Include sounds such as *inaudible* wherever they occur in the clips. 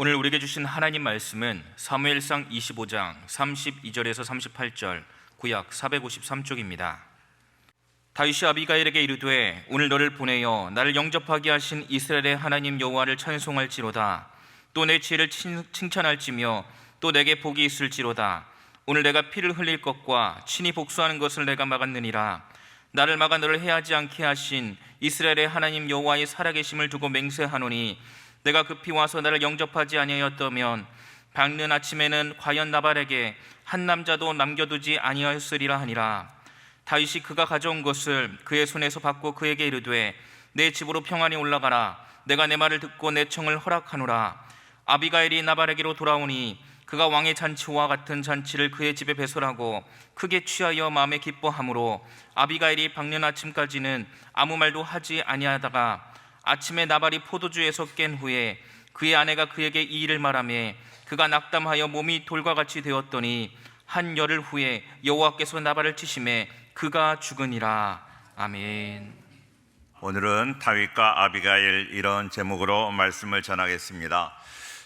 오늘 우리에게 주신 하나님 말씀은 사무엘상 25장 32절에서 38절 구약 453쪽입니다. 다윗이 아비가일에게 이르되 오늘 너를 보내어 나를 영접하게 하신 이스라엘의 하나님 여호와를 찬송할지로다. 또 내 지혜를 칭- 칭찬할지며 또 내게 복이 있을지로다. 오늘 내가 피를 흘릴 것과 친히 복수하는 것을 내가 막았느니라. 나를 막아 너를 해하지 않게 하신 이스라엘의 하나님 여호와의 살아계심을 두고 맹세하노니 내가 급히 와서 나를 영접하지 아니하였다면 밝는 아침에는 과연 나발에게 한 남자도 남겨두지 아니하였으리라 하니라. 다윗이 그가 가져온 것을 그의 손에서 받고 그에게 이르되 내 집으로 평안히 올라가라. 내가 내 말을 듣고 내 청을 허락하노라. 아비가일이 나발에게로 돌아오니 그가 왕의 잔치와 같은 잔치를 그의 집에 배설하고 크게 취하여 마음에 기뻐하므로 아비가일이 밝는 아침까지는 아무 말도 하지 아니하다가 아침에 나발이 포도주에서 깬 후에 그의 아내가 그에게 이 일을 말하며 그가 낙담하여 몸이 돌과 같이 되었더니 한 열흘 후에 여호와께서 나발을 치심에 그가 죽으니라 아멘. 오늘은 다윗과 아비가일 이런 제목으로 말씀을 전하겠습니다.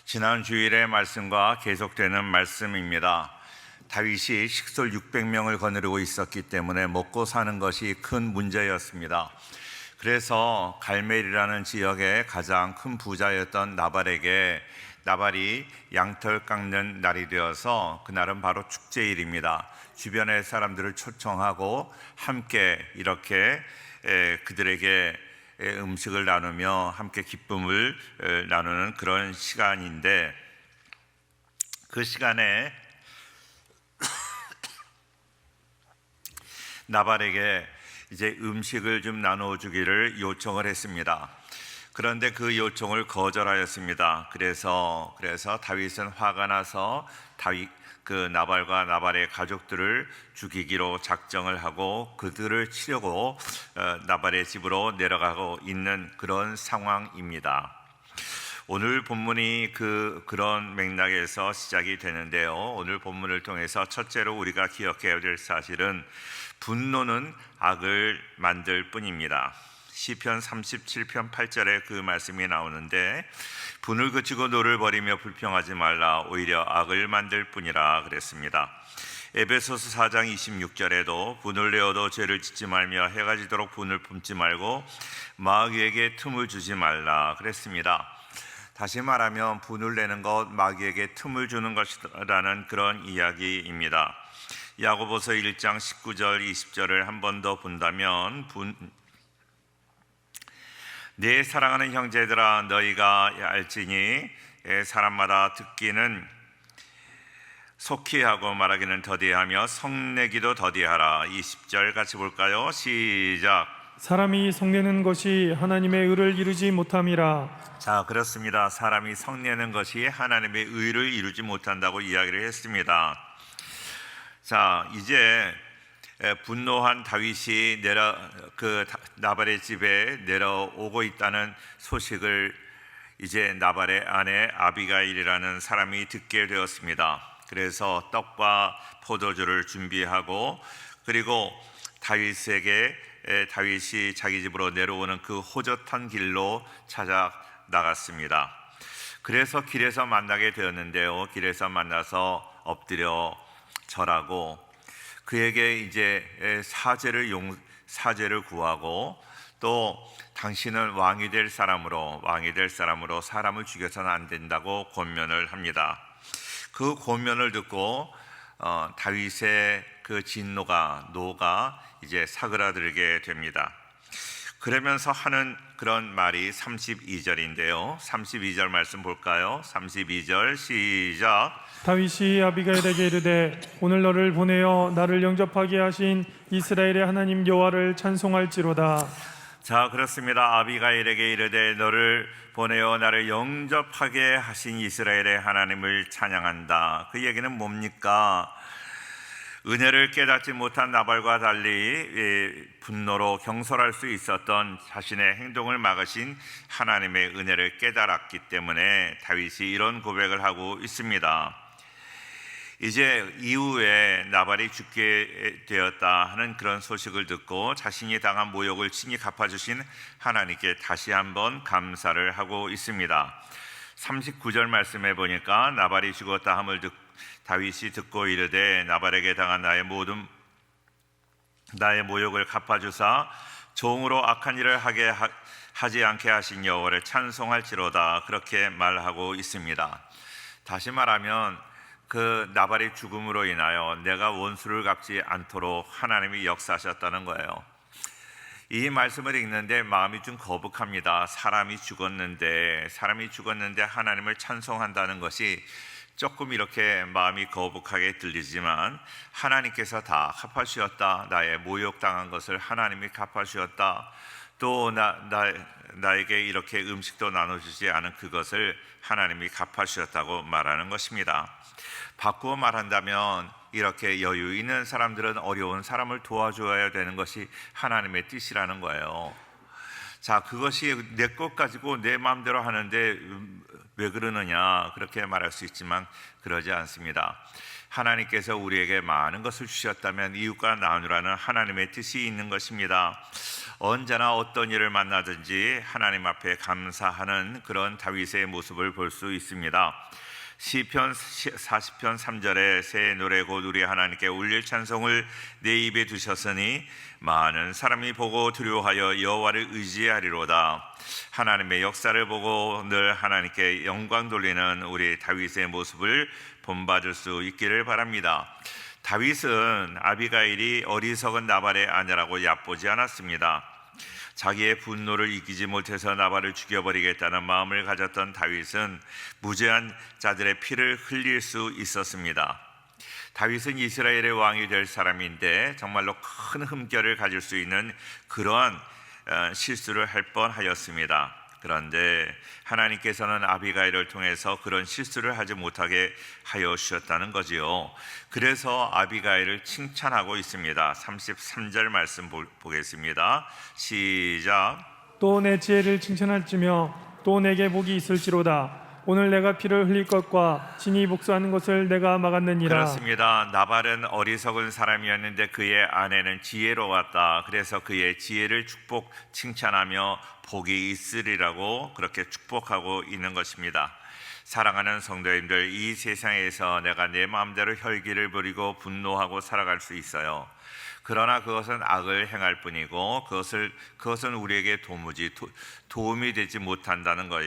지난 주일의 말씀과 계속되는 말씀입니다. 다윗이 식솔 600명을 거느리고 있었기 때문에 먹고 사는 것이 큰 문제였습니다. 그래서 갈멜이라는 지역의 가장 큰 부자였던 나발에게 나발이 양털 깎는 날이 되어서 그날은 바로 축제일입니다. 주변의 사람들을 초청하고 함께 이렇게 에, 그들에게 에, 음식을 나누며 함께 기쁨을 에, 나누는 그런 시간인데 그 시간에 *coughs* 나발에게 이제 음식을 좀 나눠 주기를 요청을 했습니다. 그런데 그 요청을 거절하였습니다. 그래서 그래서 다윗은 화가 나서 다윗 그 나발과 나발의 가족들을 죽이기로 작정을 하고 그들을 치려고 어, 나발의 집으로 내려가고 있는 그런 상황입니다. 오늘 본문이 그 그런 맥락에서 시작이 되는데요. 오늘 본문을 통해서 첫째로 우리가 기억해야 될 사실은 분노는 악을 만들 뿐입니다. 시편 37편 8절에 그 말씀이 나오는데 분을 그치고 노를 버리며 불평하지 말라 오히려 악을 만들 뿐이라 그랬습니다. 에베소서 4장 26절에도 분을 내어도 죄를 짓지 말며 해가 지도록 분을 품지 말고 마귀에게 틈을 주지 말라 그랬습니다. 다시 말하면 분을 내는 것 마귀에게 틈을 주는 것이라는 그런 이야기입니다. 야고보서 1장 19절 20절을 한 번 더 본다면 분, 내 사랑하는 형제들아 너희가 알지니 예, 사람마다 듣기는 속히 하고 말하기는 더디하며 성내기도 더디하라 20절 같이 볼까요? 시작 사람이 성내는 것이 하나님의 의를 이루지 못함이라. 자 그렇습니다. 사람이 성내는 것이 하나님의 의를 이루지 못한다고 이야기를 했습니다. 자 이제 에, 분노한 다윗이 내려 그 다- 나발의 집에 내려오고 있다는 소식을 이제 나발의 아내 아비가일이라는 사람이 듣게 되었습니다. 그래서 떡과 포도주를 준비하고 그리고 다윗에게 에, 다윗이 자기 집으로 내려오는 그 호젓한 길로 찾아 나갔습니다. 그래서 길에서 만나게 되었는데요. 길에서 만나서 엎드려 절하고 그에게 이제 사죄를 용 사죄를 구하고 또 당신은 왕이 될 사람으로 왕이 될 사람으로 사람을 죽여서는 안 된다고 권면을 합니다. 그 권면을 듣고 어, 다윗의 그 진노가 노가 이제 사그라들게 됩니다. 그러면서 하는 그런 말이 32절인데요. 32절 말씀 볼까요? 32절 시작. 다윗이 아비가일에게 이르되 오늘 너를 보내어 나를 영접하게 하신 이스라엘의 하나님 여호와를 찬송할지로다 자 그렇습니다. 아비가일에게 이르되 너를 보내어 나를 영접하게 하신 이스라엘의 하나님을 찬양한다. 그 얘기는 뭡니까? 은혜를 깨닫지 못한 나발과 달리 예, 분노로 경솔할 수 있었던 자신의 행동을 막으신 하나님의 은혜를 깨달았기 때문에 다윗이 이런 고백을 하고 있습니다. 이제 이후에 나발이 죽게 되었다 하는 그런 소식을 듣고 자신이 당한 모욕을 친히 갚아주신 하나님께 다시 한번 감사를 하고 있습니다. 39절 말씀해 보니까 나발이 죽었다 함을 듣 다윗이 듣고 이르되 나발에게 당한 나의 모든 나의 모욕을 갚아주사 종으로 악한 일을 하게 하, 하지 않게 하신 여호와를 찬송할지로다 그렇게 말하고 있습니다. 다시 말하면 그 나발의 죽음으로 인하여 내가 원수를 갚지 않도록 하나님이 역사하셨다는 거예요. 이 말씀을 읽는데 마음이 좀 거북합니다. 사람이 죽었는데 사람이 죽었는데 하나님을 찬송한다는 것이 조금 이렇게 마음이 거북하게 들리지만 하나님께서 다 갚아주셨다. 나의 모욕당한 것을 하나님이 갚아주셨다. 또 나, 나, 나에게 이렇게 음식도 나눠주지 않은 그것을 하나님이 갚아주셨다고 말하는 것입니다. 바꾸어 말한다면 이렇게 여유 있는 사람들은 어려운 사람을 도와줘야 되는 것이 하나님의 뜻이라는 거예요. 자, 그것이 내 것 가지고 내 마음대로 하는데 음, 왜 그러느냐 그렇게 말할 수 있지만 그러지 않습니다. 하나님께서 우리에게 많은 것을 주셨다면 이웃과 나누라는 하나님의 뜻이 있는 것입니다. 언제나 어떤 일을 만나든지 하나님 앞에 감사하는 그런 다윗의 모습을 볼 수 있습니다. 시편 40편 3절에 새 노래 곧 우리 하나님께 울릴 찬송을 내 입에 두셨으니 많은 사람이 보고 두려워하여 여호와를 의지하리로다. 하나님의 역사를 보고 늘 하나님께 영광 돌리는 우리 다윗의 모습을 본받을 수 있기를 바랍니다. 다윗은 아비가일이 어리석은 나발의 아내라고 얕보지 않았습니다. 자기의 분노를 이기지 못해서 나발을 죽여버리겠다는 마음을 가졌던 다윗은 무죄한 자들의 피를 흘릴 수 있었습니다. 다윗은 이스라엘의 왕이 될 사람인데 정말로 큰 흠결을 가질 수 있는 그러한 어, 실수를 할 뻔하였습니다. 그런데 하나님께서는 아비가일을 통해서 그런 실수를 하지 못하게 하여 주셨다는 거지요. 그래서 아비가일을 칭찬하고 있습니다. 33절 말씀 보- 보겠습니다. 시작. 또 내 지혜를 칭찬할지며 또 내게 복이 있을지로다 오늘 내가 피를 흘릴 것과 진이 복수하는 것을 내가 막았느니라 그렇습니다. 나발은 어리석은 사람이었는데 그의 아내는 지혜로웠다. 그래서 그의 지혜를 축복 칭찬하며 복이 있으리라고 그렇게 축복하고 있는 것입니다. 사랑하는 성도님들, 이 세상에서 내가 내 마음대로 혈기를 부리고 분노하고 살아갈 수 있어요. 그러나 그것은 악을 행할 뿐이고 그것을 그것은 우리에게 도무지 도, 도움이 되지 못한다는 거-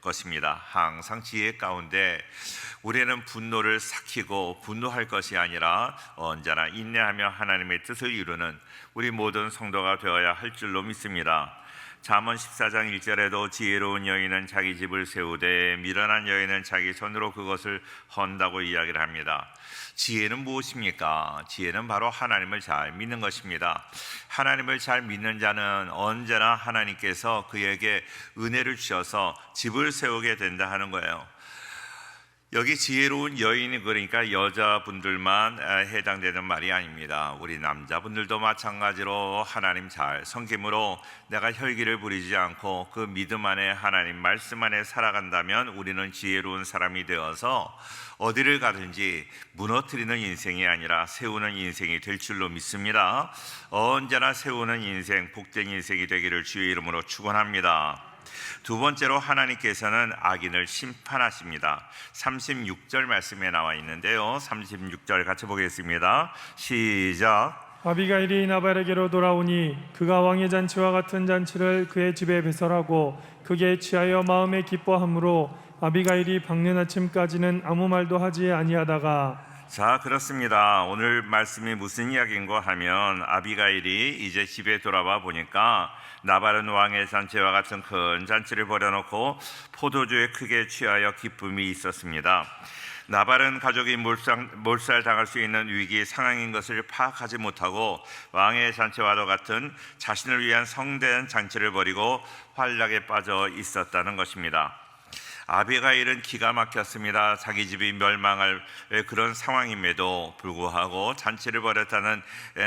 것입니다. 항상 지혜 가운데 우리는 분노를 삭히고 분노할 것이 아니라 언제나 인내하며 하나님의 뜻을 이루는 우리 모든 성도가 되어야 할 줄로 믿습니다. 잠언 14장 1절에도 지혜로운 여인은 자기 집을 세우되 미련한 여인은 자기 손으로 그것을 헌다고 이야기를 합니다. 지혜는 무엇입니까? 지혜는 바로 하나님을 잘 믿는 것입니다. 하나님을 잘 믿는 자는 언제나 하나님께서 그에게 은혜를 주셔서 집을 세우게 된다 하는 거예요. 여기 지혜로운 여인이 그러니까 여자분들만 아, 해당되는 말이 아닙니다. 우리 남자분들도 마찬가지로 하나님 잘 성김으로 내가 혈기를 부리지 않고 그 믿음 안에 하나님 말씀 안에 살아간다면 우리는 지혜로운 사람이 되어서 어디를 가든지 무너뜨리는 인생이 아니라 세우는 인생이 될 줄로 믿습니다. 언제나 세우는 인생, 복된 인생이 되기를 주의 이름으로 축원합니다. 두 번째로 하나님께서는 악인을 심판하십니다. 36절 말씀에 나와 있는데요. 36절 같이 보겠습니다. 시작. 아비가일이 나발에게로 돌아오니 그가 왕의 잔치와 같은 잔치를 그의 집에 배설하고 그게 취하여 마음에 기뻐함으로 아비가일이 밝는 아침까지는 아무 말도 하지 아니하다가 자, 그렇습니다. 오늘 말씀이 무슨 이야기인가 하면 아비가일이 이제 집에 돌아와 보니까 나발은 왕의 잔치와 같은 큰 잔치를 벌여놓고 포도주에 크게 취하여 기쁨이 있었습니다. 나발은 가족이 몰살 당할 수 있는 위기 상황인 것을 파악하지 못하고 왕의 잔치와도 같은 자신을 위한 성대한 잔치를 벌이고 환락에 빠져 있었다는 것입니다. 아비가일은 기가 막혔습니다. 자기 집이 멸망할 그런 상황임에도 불구하고 잔치를 벌였다는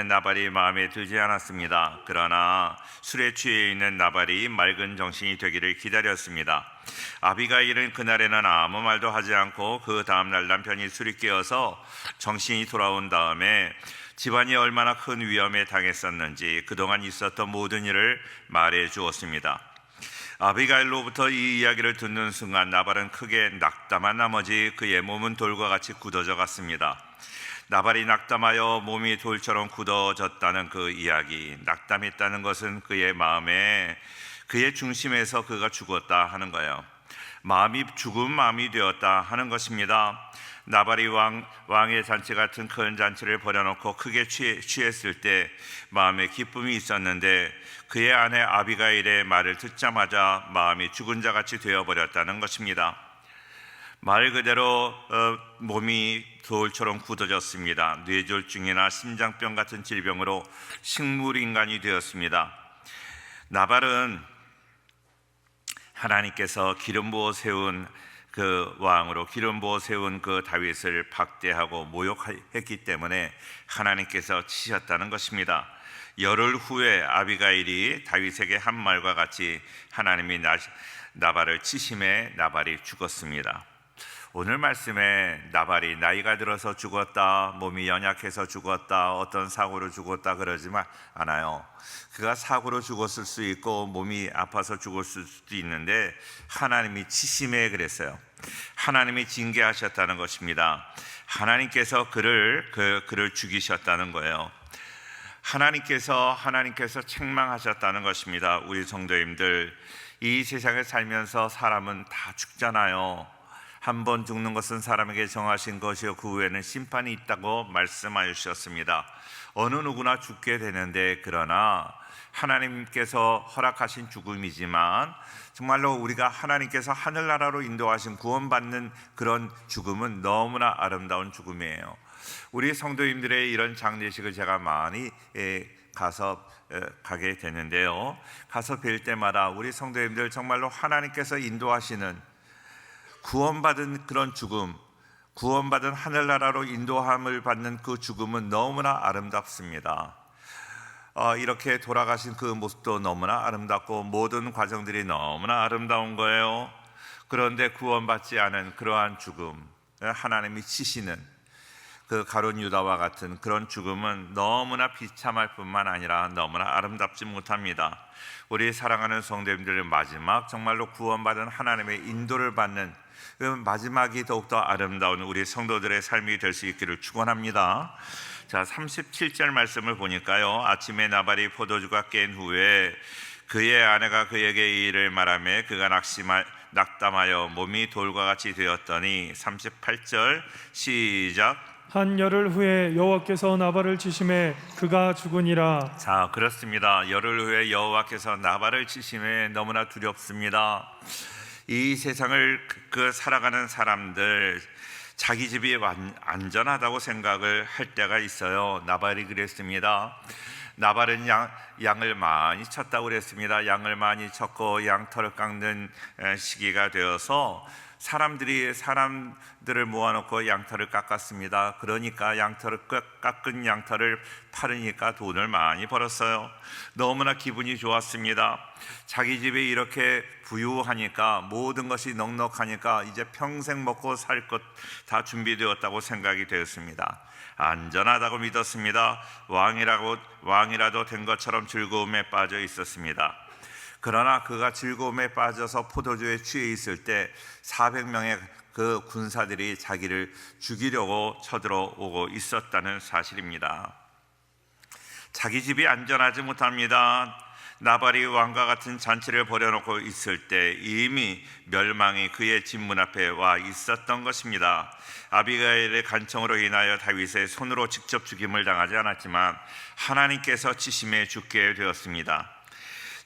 나발이 마음에 들지 않았습니다. 그러나 술에 취해 있는 나발이 맑은 정신이 되기를 기다렸습니다. 아비가일은 그날에는 아무 말도 하지 않고 그 다음날 남편이 술이 깨어서 정신이 돌아온 다음에 집안이 얼마나 큰 위험에 당했었는지 그동안 있었던 모든 일을 말해 주었습니다. 아비가일로부터 이 이야기를 듣는 순간 나발은 크게 낙담한 나머지 그의 몸은 돌과 같이 굳어져 갔습니다. 나발이 낙담하여 몸이 돌처럼 굳어졌다는 그 이야기, 낙담했다는 것은 그의 마음에 그의 중심에서 그가 죽었다 하는 거예요. 마음이 죽은 마음이 되었다 하는 것입니다. 나발이 왕, 왕의 잔치 같은 큰 잔치를 벌여놓고 크게 취, 취했을 때 마음에 기쁨이 있었는데 그의 아내 아비가일의 말을 듣자마자 마음이 죽은 자 같이 되어 버렸다는 것입니다. 말 그대로 어, 몸이 돌처럼 굳어졌습니다. 뇌졸중이나 심장병 같은 질병으로 식물 인간이 되었습니다. 나발은 하나님께서 기름 부어 세운 그 왕으로 기름 부어 세운 그 다윗을 박대하고 모욕했기 때문에 하나님께서 치셨다는 것입니다. 열흘 후에 아비가일이 다윗에게 한 말과 같이 하나님이 나, 나발을 치심에 나발이 죽었습니다. 오늘 말씀에 나발이 나이가 들어서 죽었다, 몸이 연약해서 죽었다, 어떤 사고로 죽었다 그러지만 않아요. 그가 사고로 죽었을 수 있고 몸이 아파서 죽었을 수도 있는데 하나님이 치심에 그랬어요. 하나님이 징계하셨다는 것입니다. 하나님께서 그를 그 그를 죽이셨다는 거예요. 하나님께서 하나님께서 책망하셨다는 것입니다. 우리 성도님들 이 세상에 살면서 사람은 다 죽잖아요. 한 번 죽는 것은 사람에게 정하신 것이요 그 후에는 심판이 있다고 말씀하여 주셨습니다. 어느 누구나 죽게 되는데 그러나 하나님께서 허락하신 죽음이지만 정말로 우리가 하나님께서 하늘나라로 인도하신 구원받는 그런 죽음은 너무나 아름다운 죽음이에요. 우리 성도님들의 이런 장례식을 제가 많이 예, 가서 에, 가게 되는데요. 가서 뵐 때마다 우리 성도님들 정말로 하나님께서 인도하시는 구원받은 그런 죽음, 구원받은 하늘나라로 인도함을 받는 그 죽음은 너무나 아름답습니다. 어, 이렇게 돌아가신 그 모습도 너무나 아름답고 모든 과정들이 너무나 아름다운 거예요. 그런데 구원받지 않은 그러한 죽음, 하나님이 치시는 그 가론 유다와 같은 그런 죽음은 너무나 비참할 뿐만 아니라 너무나 아름답지 못합니다. 우리 사랑하는 성도님들의 마지막 정말로 구원받은 하나님의 인도를 받는 그 마지막이 더욱더 아름다운 우리 성도들의 삶이 될 수 있기를 축원합니다. 자, 37절 말씀을 보니까요. 아침에 나발이 포도주가 깬 후에 그의 아내가 그에게 이를 말하며 그가 낙심하, 낙담하여 몸이 돌과 같이 되었더니 38절 시작 한 열흘 후에 여호와께서 나발을 치심에 그가 죽으니라 자 그렇습니다. 열흘 후에 여호와께서 나발을 치심에 너무나 두렵습니다. 이 세상을 그- 그 살아가는 사람들 자기 집이 완- 안전하다고 생각을 할 때가 있어요. 나발이 그랬습니다. 나발은 양, 양을 많이 쳤다고 그랬습니다. 양을 많이 쳤고 양털을 깎는 에, 시기가 되어서 사람들이 사람들을 모아놓고 양털을 깎았습니다. 그러니까 양털을 깎- 깎은 양털을 팔으니까 돈을 많이 벌었어요. 너무나 기분이 좋았습니다. 자기 집이 이렇게 부유하니까 모든 것이 넉넉하니까 이제 평생 먹고 살 것 다 준비되었다고 생각이 되었습니다. 안전하다고 믿었습니다. 왕이라고 왕이라도 된 것처럼 즐거움에 빠져 있었습니다. 그러나 그가 즐거움에 빠져서 포도주에 취해 있을 때 400명의 그 군사들이 자기를 죽이려고 쳐들어오고 있었다는 사실입니다. 자기 집이 안전하지 못합니다. 나발이 왕과 같은 잔치를 벌여놓고 있을 때 이미 멸망이 그의 집 문 앞에 와 있었던 것입니다. 아비가일의 간청으로 인하여 다윗의 손으로 직접 죽임을 당하지 않았지만 하나님께서 치심에 죽게 되었습니다.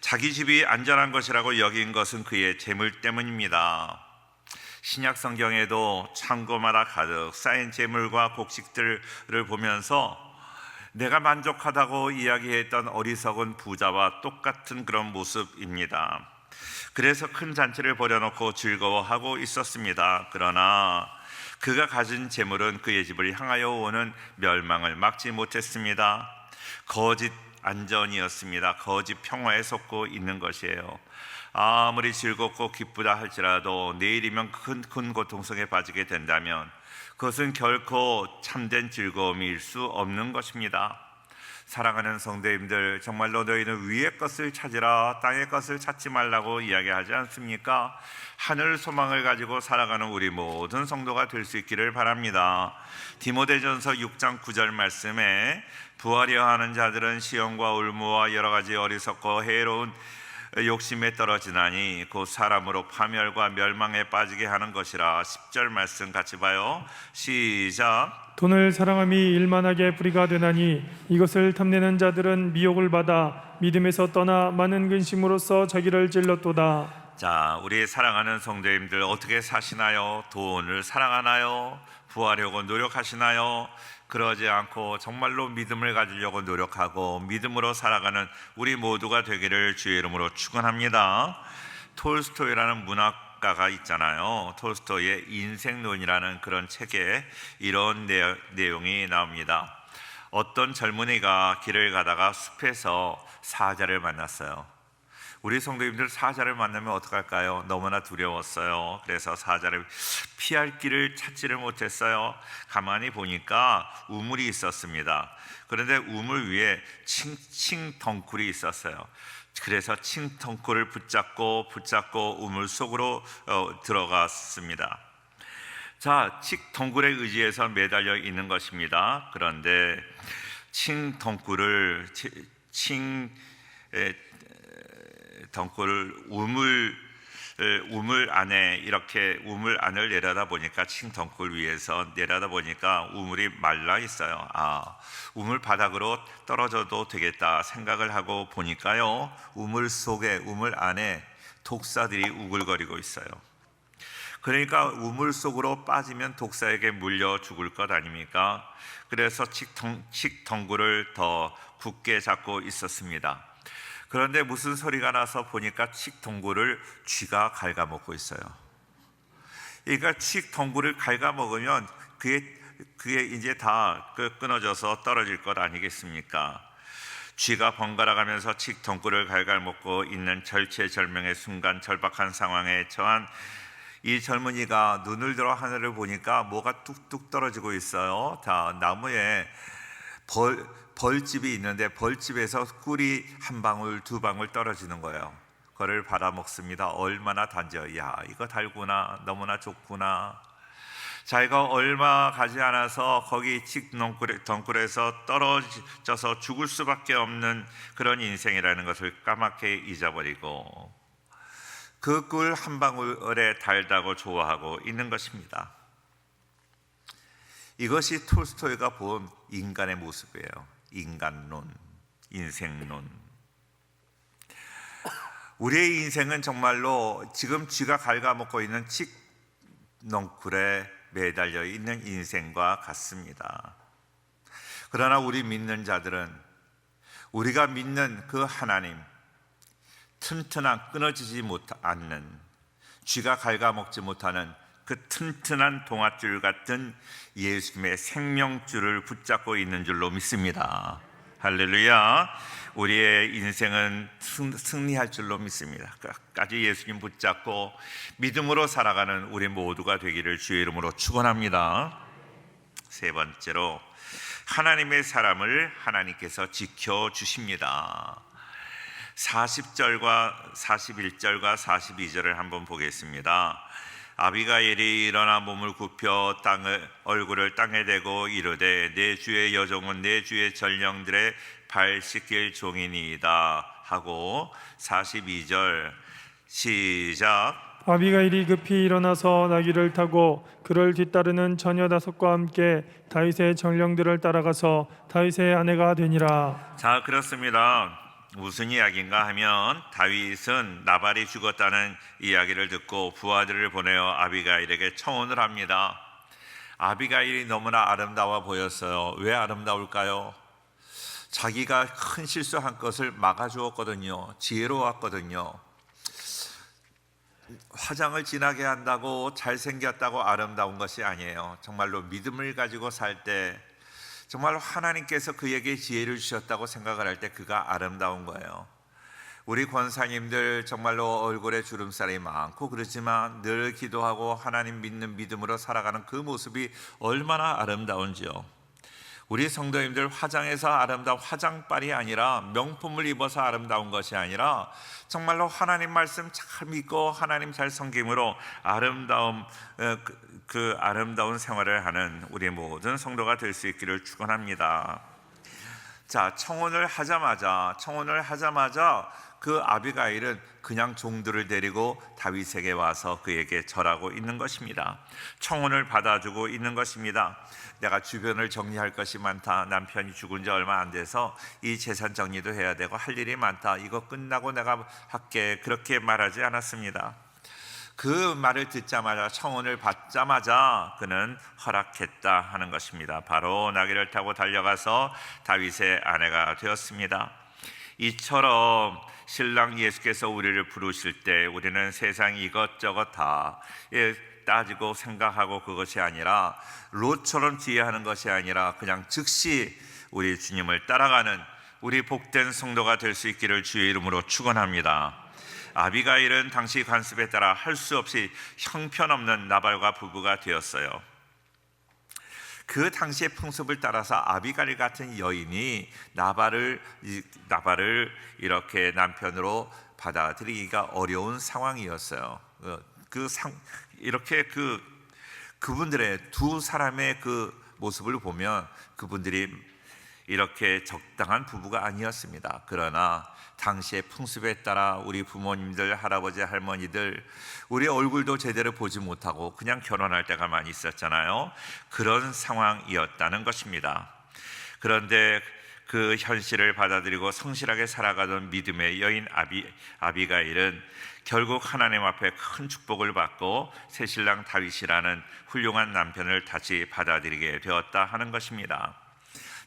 자기 집이 안전한 것이라고 여긴 것은 그의 재물 때문입니다. 신약 성경에도 창고마다 가득 쌓인 재물과 곡식들을 보면서 내가 만족하다고 이야기했던 어리석은 부자와 똑같은 그런 모습입니다. 그래서 큰 잔치를 벌여놓고 즐거워하고 있었습니다. 그러나 그가 가진 재물은 그의 집을 향하여 오는 멸망을 막지 못했습니다. 거짓 안전이었습니다. 거짓 평화에 속고 있는 것이에요. 아무리 즐겁고 기쁘다 할지라도 내일이면 큰, 큰 고통 속에 빠지게 된다면 그것은 결코 참된 즐거움일 수 없는 것입니다. 사랑하는 성도님들 정말로 너희는 위의 것을 찾으라 땅의 것을 찾지 말라고 이야기하지 않습니까? 하늘 소망을 가지고 살아가는 우리 모든 성도가 될 수 있기를 바랍니다. 디모데전서 6장 9절 말씀에 부하려 하는 자들은 시험과 울무와 여러 가지 어리석고 해로운 욕심에 떨어지나니 곧 사람으로 파멸과 멸망에 빠지게 하는 것이라 10절 말씀 같이 봐요. 시작. 돈을 사랑함이 일만하게 불의가 되나니 이것을 탐내는 자들은 미혹을 받아 믿음에서 떠나 많은 근심으로써 자기를 찔렀도다. 자, 우리 사랑하는 성도님들 어떻게 사시나요? 돈을 사랑하나요? 부하려고 노력하시나요? 그러지 않고 정말로 믿음을 가지려고 노력하고 믿음으로 살아가는 우리 모두가 되기를 주의 이름으로 축원합니다. 톨스토이라는 문학가가 있잖아요. 톨스토이의 인생론이라는 그런 책에 이런 내- 내용이 나옵니다. 어떤 젊은이가 길을 가다가 숲에서 사자를 만났어요. 우리 성도님들 사자를 만나면 어떡할까요? 너무나 두려웠어요. 그래서 사자를 피할 길을 찾지를 못했어요. 가만히 보니까 우물이 있었습니다. 그런데 우물 위에 칭칭 덩굴이 있었어요. 그래서 칭덩굴을 붙잡고 붙잡고 우물 속으로 어, 들어갔습니다. 자, 칙 덩굴에 의지해서 매달려 있는 것입니다. 그런데 칭 덩굴을 치- 칭 에, 덩굴을 우물 에, 우물 안에 이렇게 우물 안을 내려다 보니까 칭 덩굴 위에서 내려다 보니까 우물이 말라 있어요. 아, 우물 바닥으로 떨어져도 되겠다 생각을 하고 보니까요. 우물 속에 우물 안에 독사들이 우글거리고 있어요. 그러니까 우물 속으로 빠지면 독사에게 물려 죽을 것 아닙니까? 그래서 칙덩, 칙덩굴을 더 굳게 잡고 있었습니다. 그런데 무슨 소리가 나서 보니까 칙덩굴을 쥐가 갉아먹고 있어요. 그러니까 칙덩굴을 갉아먹으면 그게 그게 이제 다그 끊어져서 떨어질 것 아니겠습니까? 쥐가 번갈아 가면서 칙덩굴을 갉아먹고 있는 절체절명의 순간 절박한 상황에 처한 이 젊은이가 눈을 들어 하늘을 보니까 뭐가 뚝뚝 떨어지고 있어요. 자, 나무에 벌, 벌집이 있는데 벌집에서 꿀이 한 방울, 두 방울 떨어지는 거예요. 그거를 받아먹습니다. 얼마나 단져. 야, 이거 달구나. 너무나 좋구나. 자기가 얼마 가지 않아서 거기 덩굴에서 떨어져서 죽을 수밖에 없는 그런 인생이라는 것을 까맣게 잊어버리고 그 꿀 한 방울에 달다고 좋아하고 있는 것입니다. 이것이 톨스토이가 본 인간의 모습이에요. 인간론, 인생론. 우리의 인생은 정말로 지금 쥐가 갉아먹고 있는 칡넝쿨에 매달려 있는 인생과 같습니다. 그러나 우리 믿는 자들은 우리가 믿는 그 하나님, 튼튼한 끊어지지 못 않는 쥐가 갉아먹지 못하는 그 튼튼한 동아줄 같은 예수님의 생명줄을 붙잡고 있는 줄로 믿습니다. 할렐루야. 우리의 인생은 승- 승리할 줄로 믿습니다. 끝까지 예수님 붙잡고 믿음으로 살아가는 우리 모두가 되기를 주의 이름으로 축원합니다. 세 번째로 하나님의 사람을 하나님께서 지켜 주십니다. 40절과 41절과 42절을 한번 보겠습니다. 아비가일이 일어나 몸을 굽혀 땅을 얼굴을 땅에 대고 이르되 내 주의 여종은 내 주의 전령들의 발 씻길 종이니이다 하고 42절 시작 아비가일이 급히 일어나서 나귀를 타고 그를 뒤따르는 처녀 다섯과 함께 다윗의 정령들을 따라가서 다윗의 아내가 되니라. 자 그렇습니다. 무슨 이야기인가 하면 다윗은 나발이 죽었다는 이야기를 듣고 부하들을 보내어 아비가일에게 청혼을 합니다. 아비가일이 너무나 아름다워 보였어요. 왜 아름다울까요? 자기가 큰 실수한 것을 막아주었거든요. 지혜로웠거든요. 화장을 진하게 한다고 잘생겼다고 아름다운 것이 아니에요. 정말로 믿음을 가지고 살 때 정말로 하나님께서 그에게 지혜를 주셨다고 생각을 할 때 그가 아름다운 거예요. 우리 권사님들 정말로 얼굴에 주름살이 많고 그렇지만 늘 기도하고 하나님 믿는 믿음으로 살아가는 그 모습이 얼마나 아름다운지요. 우리 성도님들 화장해서 아름다운 화장빨이 아니라 명품을 입어서 아름다운 것이 아니라 정말로 하나님 말씀 잘 믿고 하나님 잘 섬김으로 아름다움 어, 그, 그 아름다운 생활을 하는 우리 모든 성도가 될 수 있기를 축원합니다. 자, 청혼을 하자마자 청혼을 하자마자 그 아비가일은 그냥 종들을 데리고 다윗에게 와서 그에게 절하고 있는 것입니다. 청혼을 받아주고 있는 것입니다. 내가 주변을 정리할 것이 많다. 남편이 죽은 지 얼마 안 돼서 이 재산 정리도 해야 되고 할 일이 많다. 이거 끝나고 내가 할게. 그렇게 말하지 않았습니다. 그 말을 듣자마자 청혼을 받자마자 그는 허락했다 하는 것입니다. 바로 나귀를 타고 달려가서 다윗의 아내가 되었습니다. 이처럼 신랑 예수께서 우리를 부르실 때 우리는 세상 이것저것 다 예, 따지고 생각하고 그것이 아니라 롯처럼 지혜하는 것이 아니라 그냥 즉시 우리 주님을 따라가는 우리 복된 성도가 될 수 있기를 주의 이름으로 축원합니다. 아비가일은 당시 관습에 따라 할 수 없이 형편없는 나발과 부부가 되었어요. 그 당시의 풍습을 따라서 아비가일 같은 여인이 나발을 이- 나발을 이렇게 남편으로 받아들이기가 어려운 상황이었어요. 어, 그 상, 이렇게 그 그분들의 두 사람의 그 모습을 보면 그분들이 이렇게 적당한 부부가 아니었습니다. 그러나 당시의 풍습에 따라 우리 부모님들, 할아버지, 할머니들 우리 얼굴도 제대로 보지 못하고 그냥 결혼할 때가 많이 있었잖아요. 그런 상황이었다는 것입니다. 그런데 그 현실을 받아들이고 성실하게 살아가던 믿음의 여인 아비 아비가일은 결국 하나님 앞에 큰 축복을 받고 새 신랑 다윗이라는 훌륭한 남편을 다시 받아들이게 되었다 하는 것입니다.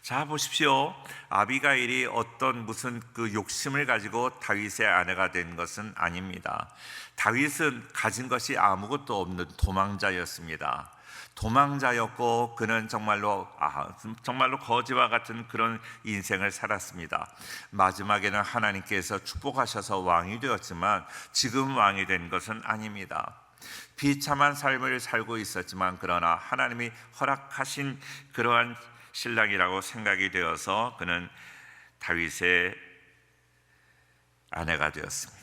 자 보십시오. 아비가일이 어떤 무슨 그 욕심을 가지고 다윗의 아내가 된 것은 아닙니다. 다윗은 가진 것이 아무것도 없는 도망자였습니다. 도망자였고 그는 정말로 아, 정말로 거지와 같은 그런 인생을 살았습니다. 마지막에는 하나님께서 축복하셔서 왕이 되었지만 지금 왕이 된 것은 아닙니다. 비참한 삶을 살고 있었지만 그러나 하나님이 허락하신 그러한 신랑이라고 생각이 되어서 그는 다윗의 아내가 되었습니다.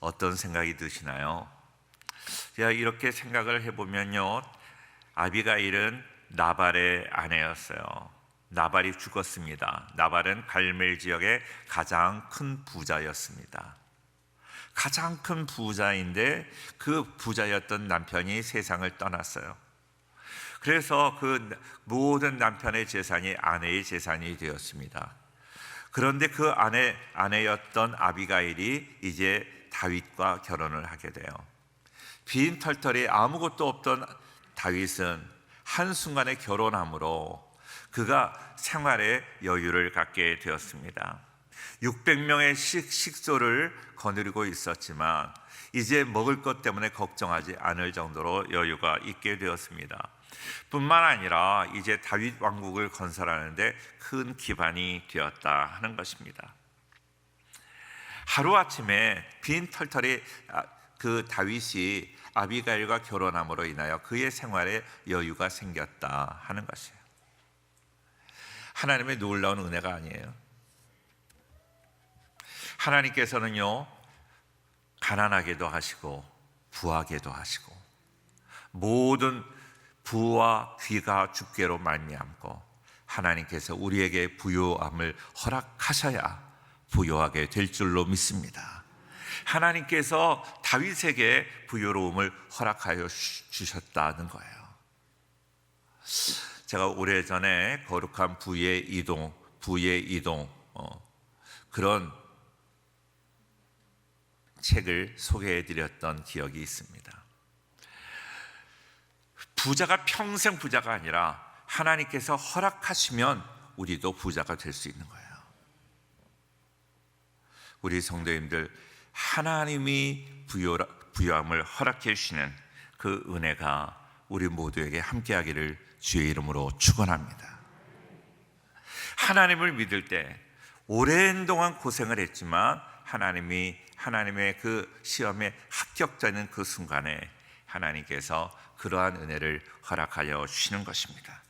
어떤 생각이 드시나요? 제가 이렇게 생각을 해보면요, 아비가일은 나발의 아내였어요. 나발이 죽었습니다. 나발은 갈멜 지역의 가장 큰 부자였습니다. 가장 큰 부자인데 그 부자였던 남편이 세상을 떠났어요. 그래서 그 모든 남편의 재산이 아내의 재산이 되었습니다. 그런데 그 아내 아내였던 아비가일이 이제 다윗과 결혼을 하게 돼요. 빈 털털이 아무것도 없던 다윗은 한순간에 결혼함으로 그가 생활에 여유를 갖게 되었습니다. 600명의 식, 식소를 거느리고 있었지만 이제 먹을 것 때문에 걱정하지 않을 정도로 여유가 있게 되었습니다. 뿐만 아니라 이제 다윗 왕국을 건설하는데 큰 기반이 되었다 하는 것입니다. 하루 아침에 빈 털털이 아, 그 다윗이 아비가일과 결혼함으로 인하여 그의 생활에 여유가 생겼다 하는 것이에요. 하나님의 놀라운 은혜가 아니에요. 하나님께서는요 가난하게도 하시고 부하게도 하시고 모든 부와 귀가 주께로 말미암고 하나님께서 우리에게 부요함을 허락하셔야 부요하게 될 줄로 믿습니다. 하나님께서 다윗에게 부요로움을 허락하여 주- 주셨다는 거예요. 제가 오래전에 거룩한 부의 이동, 부의 이동 어, 그런 책을 소개해 드렸던 기억이 있습니다. 부자가 평생 부자가 아니라 하나님께서 허락하시면 우리도 부자가 될 수 있는 거예요. 우리 성도님들 하나님이 부요, 부요함을 허락해 주시는 그 은혜가 우리 모두에게 함께하기를 주의 이름으로 축원합니다. 하나님을 믿을 때 오랜 동안 고생을 했지만 하나님이 하나님의 그 시험에 합격되는 그 순간에 하나님께서 그러한 은혜를 허락하여 주시는 것입니다.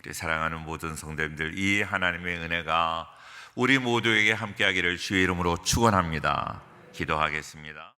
우리 사랑하는 모든 성도님들 이 하나님의 은혜가 우리 모두에게 함께하기를 주의 이름으로 축원합니다. 기도하겠습니다.